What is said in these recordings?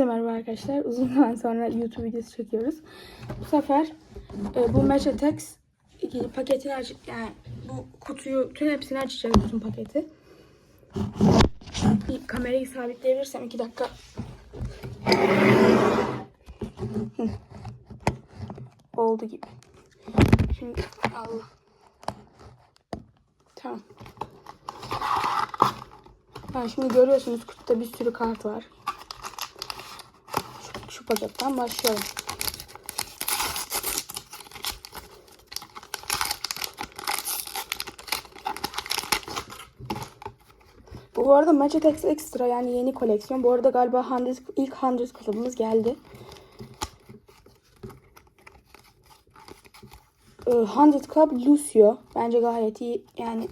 Hepinize merhaba arkadaşlar. Uzun zaman sonra YouTube videosu çekiyoruz. Bu sefer e, bu Match Attacks paketini aç yani bu kutuyu tüm hepsini açacağız bütün paketi. Bir kamerayı sabitleyebilirsem iki dakika. Hı. Oldu gibi. Şimdi Allah. Tamam. Yani şimdi görüyorsunuz kutuda bir sürü kart var. Paketten başlayalım. Bu arada Magic Extra yani yeni koleksiyon. Bu arada galiba 100, ilk 100 kalıbımız geldi. Ee, 100 Club Lucio. Bence gayet iyi. Yani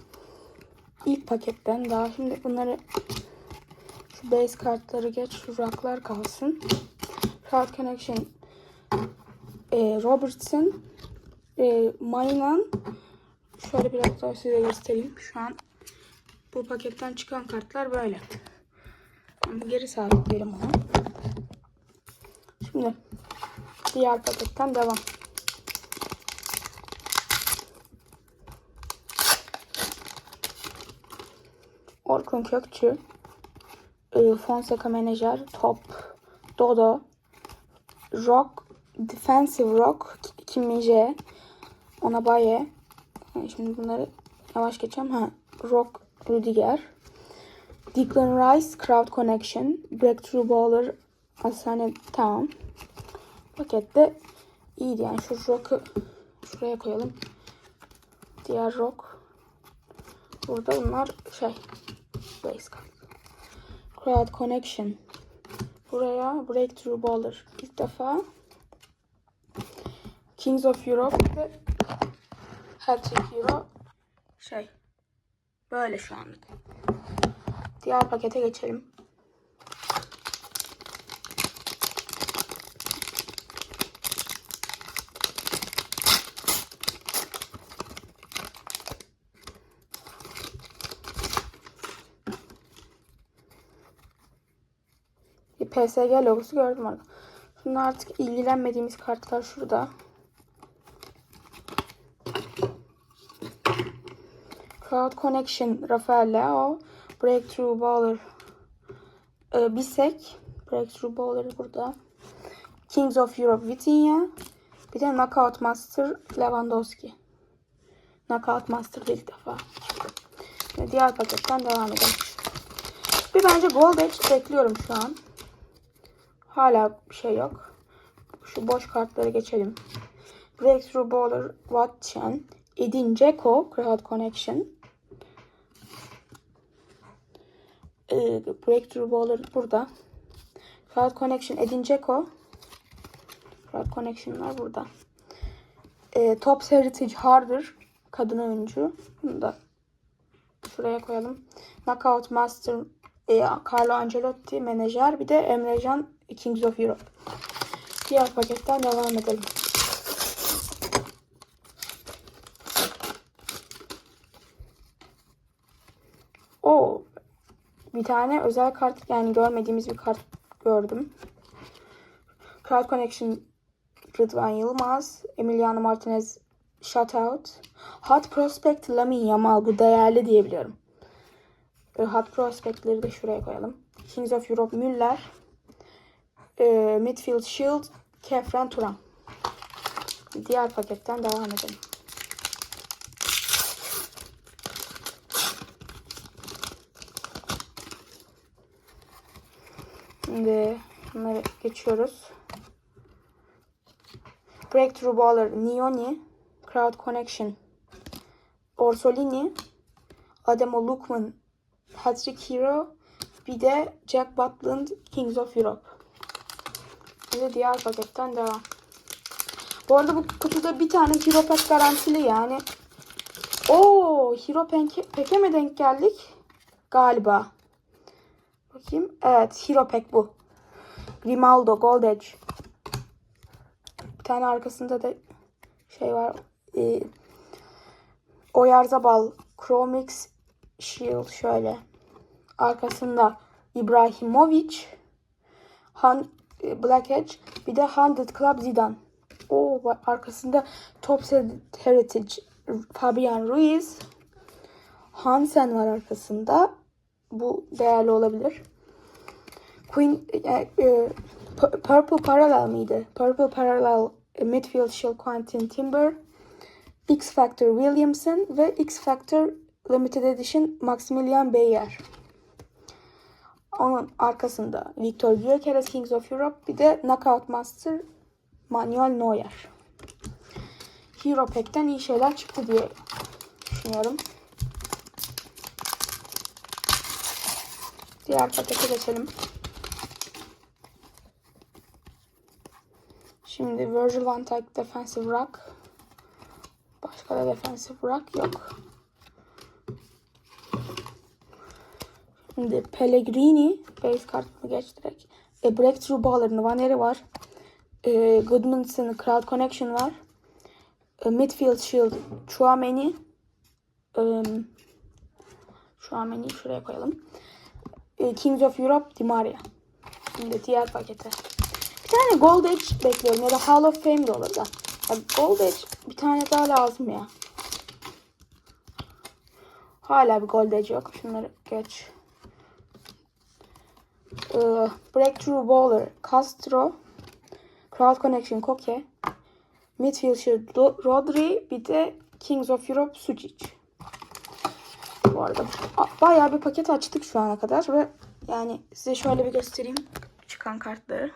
ilk paketten daha şimdi bunları şu base kartları geç şu rocklar kalsın. Card Connection e, Robertson e, Maynan şöyle biraz daha size göstereyim. Şu an bu paketten çıkan kartlar böyle. Geri sabitleyelim onu. Şimdi diğer paketten devam. Orkun Kökçü, Fonseca Menajer, Top, Dodo, Rock, Defensive Rock, Kim Min-jae, Onabaye. Yani Şimdi bunları yavaş geçeceğim. Ha, Rock, Rudiger, Declan Rice, Crowd Connection, Breakthrough Baller, Asane Town. Pakette iyiydi yani şu Rock'ı şuraya koyalım. Diğer Rock. Burada bunlar şey base. Crowd Connection. Buraya Breakthrough Baller. İlk defa Kings of Europe ve Hat-Trick Euro şey böyle şu anlık. Diğer pakete geçelim. PSG logosu gördüm orada. Şimdi artık ilgilenmediğimiz kartlar şurada. Crowd Connection, Rafael Leao, Breakthrough Baller, e, Bisek, Breakthrough Baller burada. Kings of Europe, Vitinha. Bir de Knockout Master, Lewandowski. Knockout Master ilk defa. Diğer paketten devam edelim. Bir bence Gold Edge bekliyorum şu an. Hala bir şey yok. Şu boş kartları geçelim. Breakthrough Baller, Watchen, Edin Dzeko, Crowd Connection. Ee, Breakthrough Baller burada. Crowd Connection, Edin Dzeko. Crowd Connection'lar burada. Ee, Top Heritage Harder, kadın oyuncu. Bunu da şuraya koyalım. Knockout Master, e, Carlo Ancelotti, menajer. Bir de Emrecan, Kings of Europe. Diğer paketten devam edelim. O bir tane özel kart yani görmediğimiz bir kart gördüm. Crowd Connection Rıdvan Yılmaz, Emiliano Martinez Shutout, Hot Prospect Lamin Yamal bu değerli diyebiliyorum. Hot Prospect'leri de şuraya koyalım. Kings of Europe Müller, e, Midfield Shield, Kefren Turan. Diğer paketten devam edelim. Şimdi bunları geçiyoruz. Breakthrough Baller, Nioni, Crowd Connection, Orsolini, Ademo Lukman, Patrick Hero, bir de Jack Butland, Kings of Europe. Bir de diğer paketten devam. Bu arada bu kutuda bir tane Hero Pack garantili yani. Oo, Hero Pack'e mi denk geldik? Galiba. Bakayım. Evet, Hero Pack bu. Grimaldo, Gold Edge. Bir tane arkasında da şey var. E, Oyarzabal, Chromix Shield şöyle. Arkasında İbrahimovic, Han, Black Edge. Bir de 100 Club Zidane. O arkasında Top Heritage Fabian Ruiz. Hansen var arkasında. Bu değerli olabilir. Queen e, e, Pu- Purple Parallel miydi? Purple Parallel e, Midfield Shield Quentin Timber. X Factor Williamson ve X Factor Limited Edition Maximilian Beyer. Onun arkasında Victor Gyökeres Kings of Europe bir de Knockout Master Manuel Neuer. Hero Pack'ten iyi şeyler çıktı diye düşünüyorum. Diğer pakete geçelim. Şimdi Virgil van Dijk Defensive Rock. Başka da Defensive Rock yok. Şimdi Pellegrini base kartını geç direkt. E, Breakthrough Baller'ın Vaneri var. E, Goodmanson Crowd Connection var. E, Midfield Shield Chouameni. E, Chouameni'yi şuraya koyalım. E, Kings of Europe Di Maria. Şimdi diğer pakete. Bir tane Gold Edge bekliyorum ya da Hall of Fame de olur da. Ya Gold Edge bir tane daha lazım ya. Hala bir Gold Edge yok. Şunları geç. Ee, Breakthrough Bowler Castro. Crowd Connection Koke. Midfielder Rodri. Bir de Kings of Europe Sucic. Bu arada bayağı bir paket açtık şu ana kadar ve yani size şöyle bir göstereyim çıkan kartları.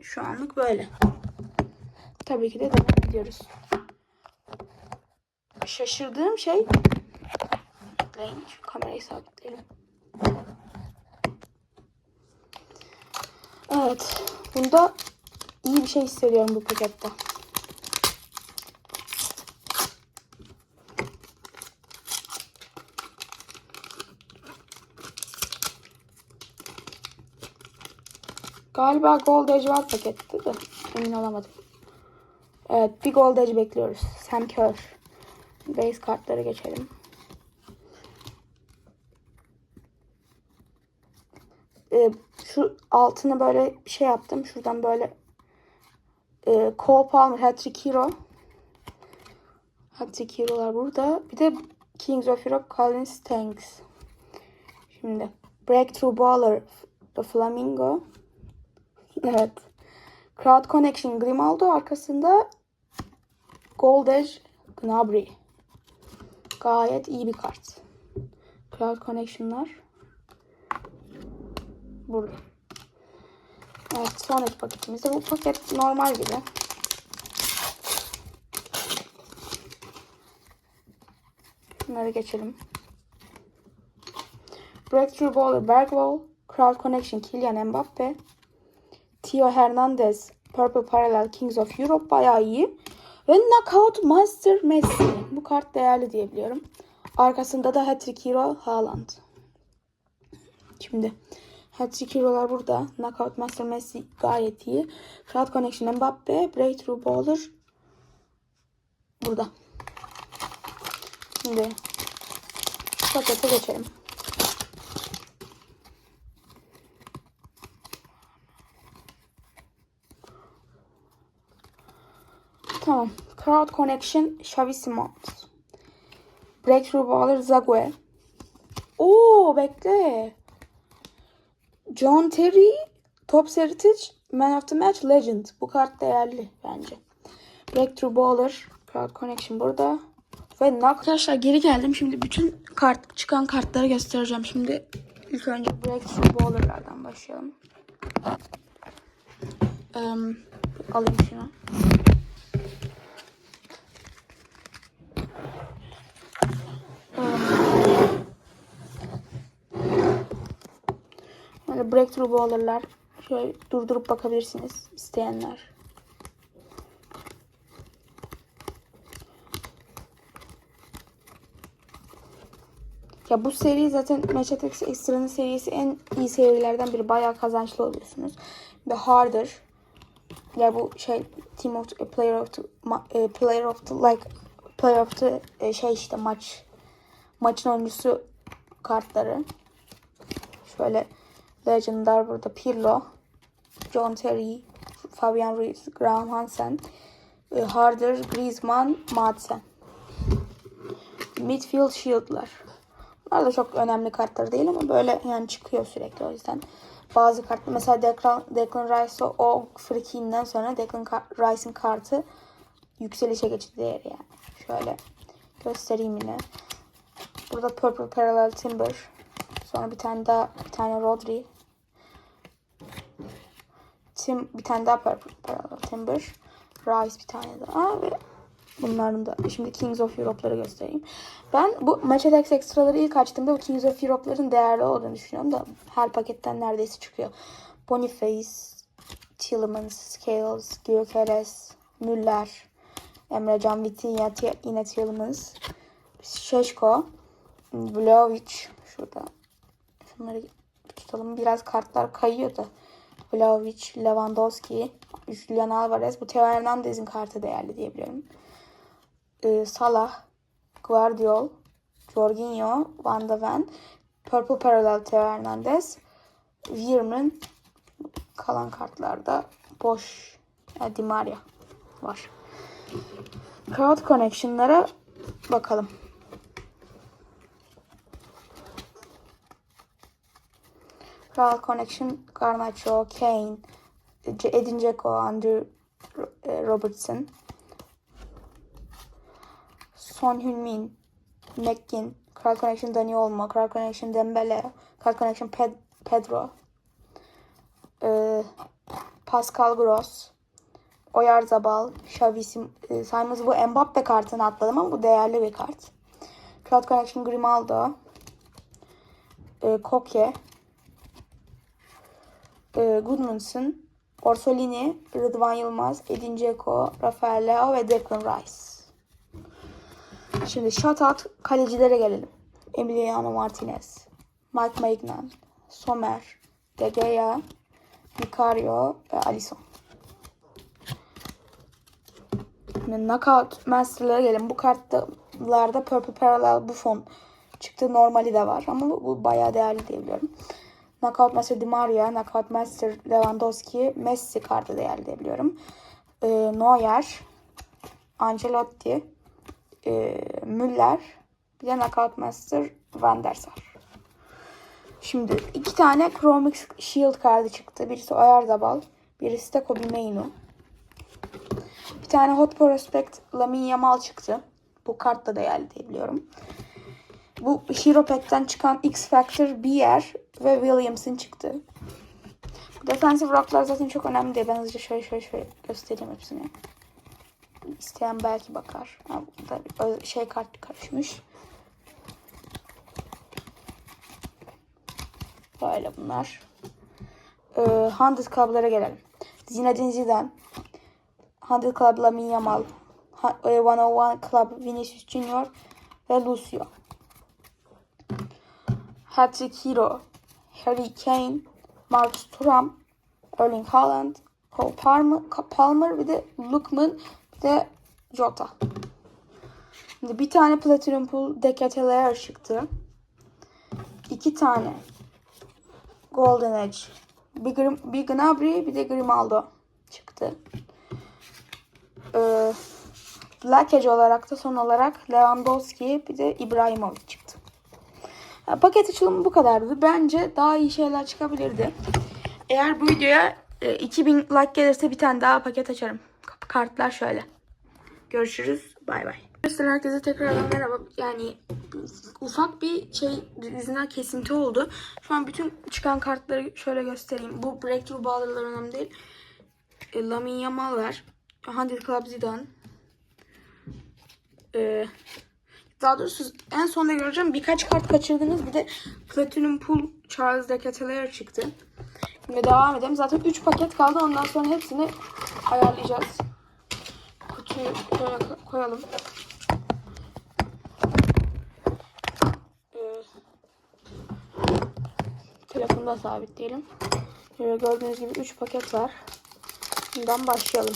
Şu anlık böyle. Tabii ki de devam ediyoruz. Şaşırdığım şey Bekleyin kamerayı sabitleyelim. Evet. Bunda iyi bir şey hissediyorum bu pakette. Galiba Gold Edge var pakette de emin olamadım. Evet bir Gold Edge bekliyoruz. Sam Kerr. Base kartlara geçelim. Ee, şu altını böyle bir şey yaptım. Şuradan böyle e, Cole Palmer, Hat-Trick Hero. Hat-Trick Hero'lar burada. Bir de Kings of Europe, Colin Stanks. Şimdi Breakthrough Baller, The Flamingo. Evet. Crowd Connection Grimaldo arkasında Gold Edge Gnabry. Gayet iyi bir kart. Crowd Connection'lar burada. Evet sonraki paketimizde bu paket normal gibi. Bunları geçelim. Breakthrough Bowler Bergwall, Crowd Connection Kylian Mbappe, Theo Hernandez, Purple Parallel Kings of Europe bayağı iyi. Ve Knockout Master Messi. Bu kart değerli diyebiliyorum. Arkasında da Hat-Trick Hero Haaland. Şimdi Hat-Trick Hero'lar burada. Knockout Master Messi gayet iyi. Crowd Connection Mbappe, Breakthrough Bowler burada. Şimdi pakete geçelim. Tamam. Crowd Connection Xavi Simons. Breakthrough Baller Zague. Oo bekle. John Terry Top Heritage Man of the Match Legend. Bu kart değerli bence. Breakthrough Baller Crowd Connection burada. Ve knock- arkadaşlar geri geldim. Şimdi bütün kart çıkan kartları göstereceğim. Şimdi ilk önce Breakthrough Baller'lardan başlayalım. Em, alayım şunu. Böyle bowler'lar. Şöyle durdurup bakabilirsiniz isteyenler. Ya bu seri zaten Match Extra'nın serisi en iyi serilerden biri. Bayağı kazançlı oluyorsunuz. Ve Harder. Ya bu şey Team of the, Player of the e, Player of the like Player of the e, şey işte maç maçın oyuncusu kartları. Şöyle Legend'lar burada. Pirlo, John Terry, Fabian Ruiz, Graham Hansen, e, Harder, Griezmann, Madsen. Midfield Shield'lar. Bunlar da çok önemli kartlar değil ama böyle yani çıkıyor sürekli o yüzden. Bazı kartlar mesela Declan, Declan Rice o frikinden sonra Declan Rice'in kartı yükselişe geçti değeri yani. Şöyle göstereyim yine. Burada Purple Parallel Timber. Sonra bir tane daha bir tane Rodri. Tim bir tane daha Purple Parallel Timber. Rice bir tane daha ve bunların da şimdi Kings of Europe'ları göstereyim. Ben bu Match ekstraları ilk açtığımda bu Kings of Europe'ların değerli olduğunu düşünüyorum da her paketten neredeyse çıkıyor. Boniface, Tillemans, Scales, Gyökeres, Müller, Emre Can Vitinha, Ti- yine Tillemans, Şeşko, Vlaovic şurada. Şunları tutalım. Biraz kartlar kayıyor da. Vlaovic, Lewandowski, Julian Alvarez. Bu Teo Hernandez'in kartı değerli diyebiliyorum. Ee, Salah, Guardiol, Jorginho, Van de Ven, Purple Parallel Teo Hernandez, Weirman, kalan kartlarda boş yani Di Maria var. Crowd Connection'lara bakalım. Crowd Connection, Garnacho, Kane, Edin Dzeko, Andrew eh, Robertson, Son Heung-min, McGinn, Crowd Connection Dani Olmo, Crowd Connection Dembele, Crowd Connection Ped- Pedro, eh, Pascal Gross, Oyarzabal, Xavi e, Simons. Bu Mbappe kartını atladım ama bu değerli bir kart. Crowd Connection Grimaldo, e, Koke, e, Goodmanson, Orsolini, Rıdvan Yılmaz, Edin Dzeko, Rafael Leao ve Declan Rice. Şimdi shutout kalecilere gelelim. Emiliano Martinez, Mike Maignan, Sommer, De Gea, Vicario ve Alisson. Şimdi Knockout Master'lara gelelim. Bu kartlarda Purple Parallel Buffon çıktı. Normali de var ama bu, bu bayağı değerli diyebiliyorum. Knockout Master Di Maria, Knockout Master Lewandowski, Messi kartı değerli diyebiliyorum. Ee, Neuer, Ancelotti, e, Müller, bir de Knockout Master Van der Sar. Şimdi iki tane Chromix Shield kartı çıktı. Birisi Oyarzabal, birisi de Kobe Mainu. Bir tane Hot Prospect Lamine Yamal çıktı. Bu kart da değerli diyebiliyorum. Bu Hero Pack'ten çıkan X Factor, Bier ve Williamson çıktı. Defensive Rock'lar zaten çok önemli değil. Ben hızlıca şöyle şöyle şöyle göstereyim hepsini. İsteyen belki bakar. Ha, burada şey kart karışmış. Böyle bunlar. Ee, Club'lara gelelim. Zinedine Zidane, 100 Club Lamine Yamal, Ha- e, 101 Club Vinicius Junior ve Lucio. Hat-trick Hero, Harry Kane, Marcus Thuram, Erling Haaland, Cole Palmer, Palmer bir de Lookman bir de Jota. Şimdi bir tane Platinum Pool Decathlon çıktı. İki tane Golden Edge. Bir, Grim, bir Gnabry bir de Grimaldo çıktı. Ee, Black Edge olarak da son olarak Lewandowski bir de İbrahimovic çıktı. Paket açılımı bu kadardı. Bence daha iyi şeyler çıkabilirdi. Eğer bu videoya e, 2000 like gelirse bir tane daha paket açarım. Kartlar şöyle. Görüşürüz. Bay bay. Arkadaşlar herkese tekrardan merhaba. Yani ufak bir şey yüzünden kesinti oldu. Şu an bütün çıkan kartları şöyle göstereyim. Bu breakthrough bağlılar önemli değil. E, Lamine Yamal var. 100 Club Zidane. E, daha doğrusu en sonda göreceğim. Birkaç kart kaçırdınız. Bir de Platinum Pool Charles de Ketelaere çıktı. Şimdi devam edelim. Zaten 3 paket kaldı. Ondan sonra hepsini ayarlayacağız. Kutuyu şöyle koyalım. Ee, telefonda sabitleyelim. Böyle gördüğünüz gibi 3 paket var. Bundan başlayalım.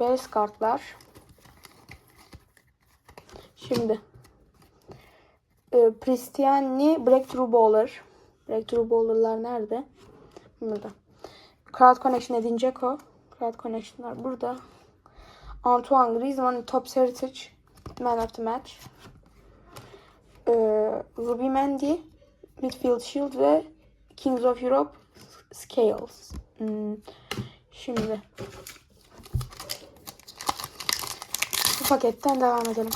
Base kartlar. Şimdi e, Pristiani Breakthrough Bowler. Breakthrough Bowler'lar nerede? Burada. Crowd Connection Edin Dzeko. Crowd Connection'lar burada. Antoine Griezmann Top Heritage Man of the Match. E, Ruby Mendy Midfield Shield ve Kings of Europe Scales. Hmm. Şimdi bu paketten devam edelim.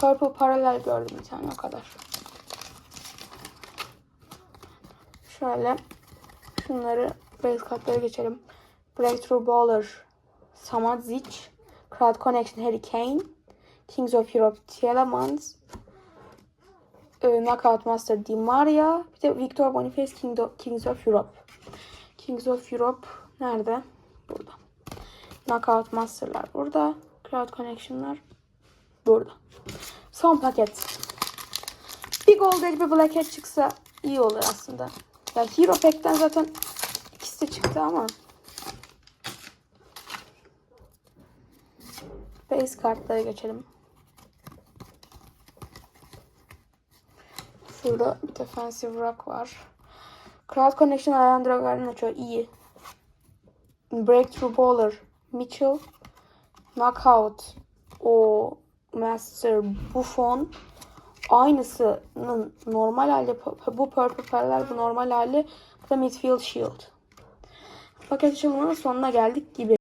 Purple paralel gördüm bir tane o kadar. Şöyle şunları base kartlara geçelim. Breakthrough Bowler Samadzic Crowd Connection Harry Kane Kings of Europe Tielemans e, Knockout Master Di Maria bir de Victor Boniface King Kings of Europe. Kings of Europe nerede? Burada. Knockout Master'lar burada. Crowd Connection'lar burada. Son paket. Bir Gold bir Black Hat çıksa iyi olur aslında. Ya Hero Pack'ten zaten ikisi çıktı ama. Base kartlara geçelim. Şurada bir defensive rock var. Crowd Connection Alejandro Garnacho iyi. Breakthrough Bowler Mitchell. Knockout o Master Buffon aynısının normal hali bu Purple Parallel bu normal hali bu da Midfield Shield. Paket açılımının sonuna geldik gibi.